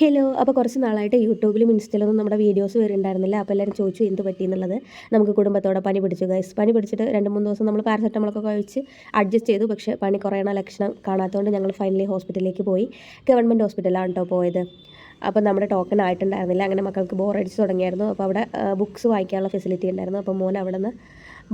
Hello അപ്പോൾ കുറച്ച് നാളായിട്ട് യൂട്യൂബിലും ഇൻസ്റ്റയിലൊന്നും നമ്മുടെ വീഡിയോസ് വരുന്നുണ്ടായിരുന്നില്ല അപ്പോൾ എല്ലാവരും ചോദിച്ചു എന്ത് പറ്റി? എന്നുള്ളത് നമുക്ക് കുടുംബത്തോടെ പനി പിടിച്ചു ഗൈസ് പനി പിടിച്ചിട്ട് രണ്ട് മൂന്ന് ദിവസം നമ്മൾ പാരസെറ്റമോളൊക്കെ കഴിച്ച് അഡ്ജസ്റ്റ് ചെയ്തു. പക്ഷേ പനി കുറയണ ലക്ഷണം കാണാത്തതുകൊണ്ട് ഞങ്ങൾ ഫൈനലി ഹോസ്പിറ്റലിലേക്ക് പോയി. ഗവൺമെന്റ് ഹോസ്പിറ്റലാണ് കേട്ടോ പോയത്. അപ്പോൾ നമ്മുടെ ടോക്കൺ ആയിട്ടുണ്ടായിരുന്നില്ല. അങ്ങനെ മക്കൾക്ക് ബോറടിച്ച് തുടങ്ങിയായിരുന്നു. അപ്പോൾ അവിടെ ബുക്സ് വായിക്കാനുള്ള ഫെസിലിറ്റി ഉണ്ടായിരുന്നു. അപ്പോൾ മോൻ അവിടെ നിന്ന്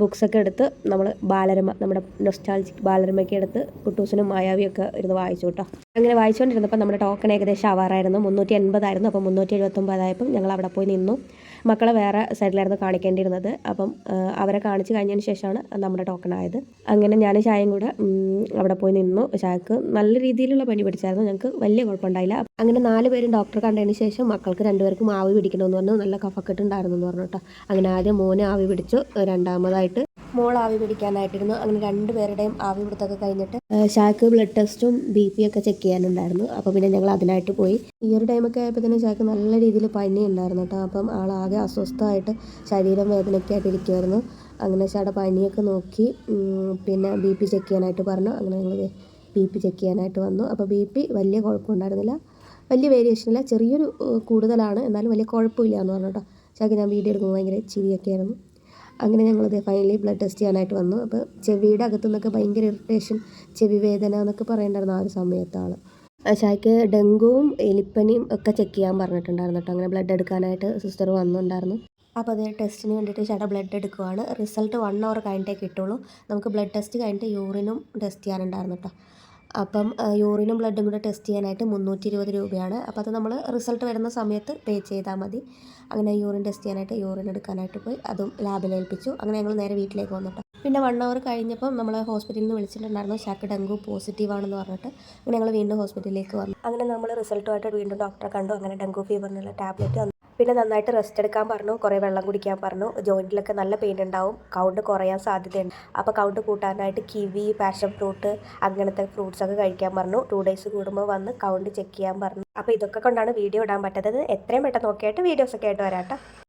ബുക്സൊക്കെ എടുത്ത് നമ്മൾ ബാലരമ നമ്മുടെ നൊസ്റ്റാൾജിക് ബാലരമയൊക്കെ എടുത്ത് കുട്ടൂസിനും മായാവിയൊക്കെ ഇരുന്ന് വായിച്ചു കേട്ടോ. അങ്ങനെ വായിച്ചുകൊണ്ടിരുന്നപ്പോൾ നമ്മുടെ ടോക്കൺ ഏകദേശം ആവാറായിരുന്നു മുന്നൂറ്റി എൺപതായിരുന്നു. അപ്പോൾ മുന്നൂറ്റി എഴുപത്തൊമ്പതായപ്പം ഞങ്ങൾ അവിടെ പോയി നിന്നു. മക്കളെ വേറെ സൈഡിലായിരുന്നു കാണിക്കേണ്ടിയിരുന്നത്. അപ്പം അവരെ കാണിച്ച് കഴിഞ്ഞതിന് ശേഷമാണ് നമ്മുടെ ടോക്കൺ ആയത്. അങ്ങനെ ഞാൻ ചായയും കൂടെ അവിടെ പോയി നിന്നു. ചായക്ക് നല്ല രീതിയിലുള്ള പനി പിടിച്ചായിരുന്നു. ഞങ്ങൾക്ക് വലിയ കുഴപ്പമുണ്ടായില്ല. അങ്ങനെ നാല് പേരും ഡോക്ടറെ കണ്ടതിന് ശേഷം മക്കൾക്ക് രണ്ടുപേർക്കും ആവി പിടിക്കണമെന്ന് പറഞ്ഞു. നല്ല കഫക്കെട്ട് ഉണ്ടായിരുന്നു എന്ന് പറഞ്ഞു കേട്ടോ. അങ്ങനെ ആദ്യം മോനെ ആവി പിടിച്ചു. രണ്ടാമതായിട്ട് മോൾ ആവി പിടിക്കാനായിട്ടിരുന്നു. അങ്ങനെ രണ്ടുപേരുടെയും ആവി പിടുത്തൊക്കെ കഴിഞ്ഞിട്ട് ഷാക്ക് ബ്ലഡ് ടെസ്റ്റും ബി പി ഒക്കെ ചെക്ക് ചെയ്യാനുണ്ടായിരുന്നു. അപ്പോൾ പിന്നെ ഞങ്ങൾ അതിനായിട്ട് പോയി. ഈ ഒരു ടൈമൊക്കെ ആയപ്പോൾ തന്നെ ഷാക്ക് നല്ല രീതിയിൽ പനി ഉണ്ടായിരുന്നു കേട്ടോ. അപ്പം ആളാകെ അസ്വസ്ഥമായിട്ട് ശരീരം വേദനയൊക്കെ ആയിട്ട് ഇരിക്കുമായിരുന്നു അങ്ങനെ ഷാടെ പനിയൊക്കെ നോക്കി പിന്നെ ബി പി ചെക്ക് ചെയ്യാനായിട്ട് പറഞ്ഞു. അങ്ങനെ ഞങ്ങൾ ബി പി ചെക്ക് ചെയ്യാനായിട്ട് വന്നു. അപ്പോൾ ബി പി വലിയ കുഴപ്പമുണ്ടായിരുന്നില്ല. വലിയ വേരിയേഷൻ ഇല്ല. ചെറിയൊരു കൂടുതലാണ്. എന്നാലും വലിയ കുഴപ്പമില്ല എന്ന് പറഞ്ഞു കേട്ടോ. ചാക്ക് ഞാൻ വീഡിയോ എടുക്കുമ്പോൾ ഭയങ്കര ചിരിയൊക്കെ ആയിരുന്നു. അങ്ങനെ ഞങ്ങളത് ഫൈനലി ബ്ലഡ് ടെസ്റ്റ് ചെയ്യാനായിട്ട് വന്നു. അപ്പോൾ ചെവിയുടെ അകത്തു നിന്നൊക്കെ ഭയങ്കര ഇറിറ്റേഷൻ ചെവി വേദന എന്നൊക്കെ പറയണ്ടായിരുന്നു ആ ഒരു സമയത്താണ് ഷായ്ക്ക് ഡെങ്കുവും എലിപ്പനിയും ഒക്കെ ചെക്ക് ചെയ്യാൻ പറഞ്ഞിട്ടുണ്ടായിരുന്നു കേട്ടോ. അങ്ങനെ ബ്ലഡ് എടുക്കാനായിട്ട് സിസ്റ്റർ വന്നിട്ടുണ്ടായിരുന്നു. അപ്പോൾ അത് ടെസ്റ്റിന് വേണ്ടിയിട്ട് ചേട്ടാ ബ്ലഡ് എടുക്കുവാണ്. റിസൾട്ട് വൺ അവർ കഴിഞ്ഞിട്ടേ കിട്ടുള്ളൂ. നമുക്ക് ബ്ലഡ് ടെസ്റ്റ് കഴിഞ്ഞിട്ട് യൂറിനും ടെസ്റ്റ് ചെയ്യാനുണ്ടായിരുന്നു കേട്ടോ. അപ്പം യൂറിനും ബ്ലഡും കൂടെ ടെസ്റ്റ് ചെയ്യാനായിട്ട് മുന്നൂറ്റി ഇരുപത് രൂപയാണ്. അപ്പോൾ അത് നമ്മൾ റിസൾട്ട് വരുന്ന സമയത്ത് പേ ചെയ്താൽ മതി. അങ്ങനെ യൂറിൻ ടെസ്റ്റ് ചെയ്യാനായിട്ട് യൂറിൻ എടുക്കാനായിട്ട് പോയി. അതും ലാബിൽ ഏൽപ്പിച്ചു. അങ്ങനെ ഞങ്ങൾ നേരെ വീട്ടിലേക്ക് വന്നിട്ട് പിന്നെ വൺ അവർ കഴിഞ്ഞപ്പം നമ്മൾ ഹോസ്പിറ്റലിൽ നിന്ന് വിളിച്ചിട്ടുണ്ടായിരുന്നു. ഷാക്ക് ഡെങ്കു പോസിറ്റീവ് ആണെന്ന് പറഞ്ഞിട്ട്. അങ്ങനെ ഞങ്ങൾ വീണ്ടും ഹോസ്പിറ്റലിലേക്ക് വന്നു. അങ്ങനെ നമ്മൾ റിസൾട്ടുമായിട്ട് വീണ്ടും ഡോക്ടറെ കണ്ടു. അങ്ങനെ ഡെങ്കു ഫീവറിനുള്ള ടാബ്ലറ്റ് പിന്നെ നന്നായിട്ട് റെസ്റ്റ് എടുക്കാൻ പറഞ്ഞു. കുറേ വെള്ളം കുടിക്കാൻ പറഞ്ഞു. ജോയിന്റിലൊക്കെ നല്ല പെയിൻ ഉണ്ടാവും. കൗണ്ട് കുറയാൻ സാധ്യതയുണ്ട്. അപ്പോൾ കൗണ്ട് കൂട്ടാനായിട്ട് കിവി പാഷൻ ഫ്രൂട്ട് അങ്ങനത്തെ ഫ്രൂട്ട്സ് ഒക്കെ കഴിക്കാൻ പറഞ്ഞു. ടു ഡേയ്സ് കൂടുമ്പോൾ വന്ന് കൗണ്ട് ചെക്ക് ചെയ്യാൻ പറഞ്ഞു. അപ്പോൾ ഇതൊക്കെ കൊണ്ടാണ് വീഡിയോ ഇടാൻ പറ്റാത്തത്. എത്രയും പെട്ടെന്ന് നോക്കിയായിട്ട് വീഡിയോസൊക്കെ ആയിട്ട് വരാം കേട്ടോ.